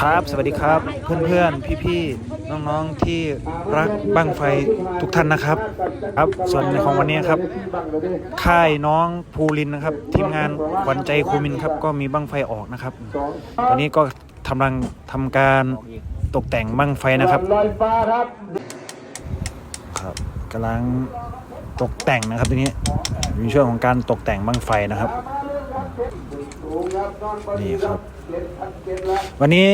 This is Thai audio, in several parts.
ครับ สวัสดีครับ เพื่อนๆ พี่ๆ น้องๆ ที่รักบั้งไฟทุกท่านนะครับ ครับ ส่วนในของวันนี้ครับ ค่ายน้องภูรินนะครับ ทีมงานขวัญใจครูมินครับ ก็มีบั้งไฟออกนะครับ ตอนนี้ก็กำลังทำการตกแต่งบั้งไฟนะครับ ครับครับกำลังตกแต่งนะครับทีนี้มีช่วงของการตกแต่งบั้งไฟนะครับ นี่ครับ วันนี้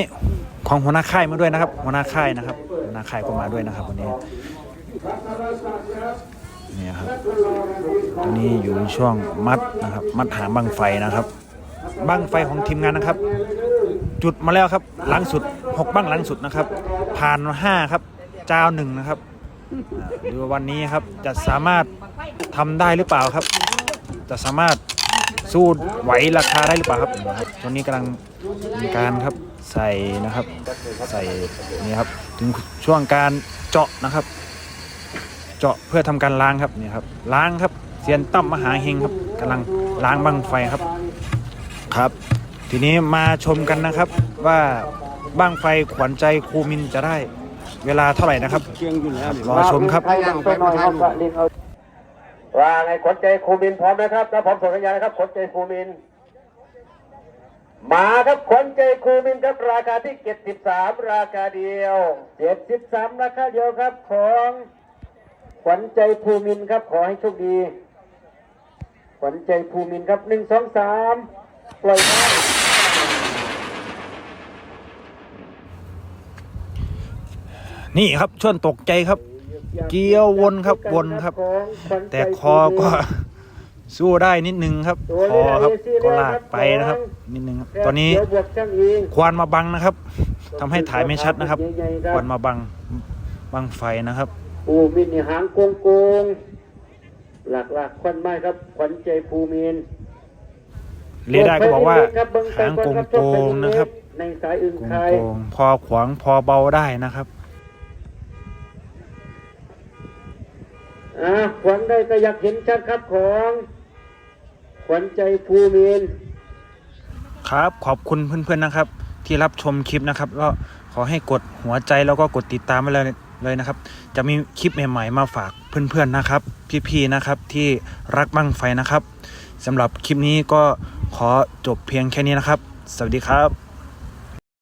ของหัวหน้าค่ายมาด้วยนะครับ หัวหน้าค่ายนะครับ หัวหน้าค่ายก็มาด้วยนะครับ วันนี้นี่ครับตอนนี้อยู่ช่วงมัดนะครับ มัดหางบังไฟนะครับบังไฟของทีมงานนะครับ จุดมาแล้วครับ หลังสุดหกบั้งหลังสุดนะครับ ผ่านห้าครับ เจ้าหนึ่งนะครับอ่าดูว่าวันนี้ครับจะสามารถทำได้หรือเปล่าครับ จะสามารถ สู้ไหวราคาได้หรือเปล่าครับนะครับตอนนี้กำลังมีการครับใส่นะครับ ใส่นี่ครับถึงช่วงการเจาะนะครับ เจาะเพื่อทำการล้างครับนี่ครับล้างครับเซียนตั้มมหาเฮงครับกำลังล้างบังไฟครับครับ ทีนี้มาชมกันนะครับว่าบ้างไฟขวัญใจครูมินจะได้เวลาเท่าไหร่นะครับรอชมครับใครอยากไปหน่อยเอากระลิงเอา ว่าไงขนใจครูมินพร้อมนะครับถ้าพร้อมส่งสัญญาณนะครับขนใจครูมิน มาครับขนใจครูมินครับราคาที่ 73 ราคาเดียว 73 ราคาเดียวครับของขวัญใจภูมินครับขอให้โชคดีขวัญใจภูมินครับหนึ่งสองสามปล่อยมานี่ครับช่วงตกใจครับ เกี่ยววนครับวนครับ แต่คอก็ สู้ได้นิดนึงครับ คอครับก็ลากไปนะครับ นิดนึงครับตอนนี้เดี๋ยวบวกช่างเองควันมาบังนะครับทำให้ถ่ายไม่ชัดนะครับควันมาบังบังไฟนะครับภูมินนี่หางโกงโกงหลักหลักๆควันไม้ครับขวัญใจภูมินเรดาร์ก็บอกว่าหางโกงโกงนะครับในสายอื่นโกงใครโกงพอขวางพอเบาได้นะครับ อ่าขวัญได้ก็อยากเห็นชัดครับของขวัญใจภูมินครับขอบคุณเพื่อนๆนะครับ ที่รับชมคลิปนะครับก็ขอให้กดหัวใจแล้วก็กดติดตามไว้เลยเลยนะครับ จะมีคลิปใหม่ๆมาฝากเพื่อนๆนะครับ พี่ๆนะครับที่รักบั้งไฟนะครับสำหรับคลิปนี้ก็ขอจบเพียงแค่นี้นะครับ สวัสดีครับ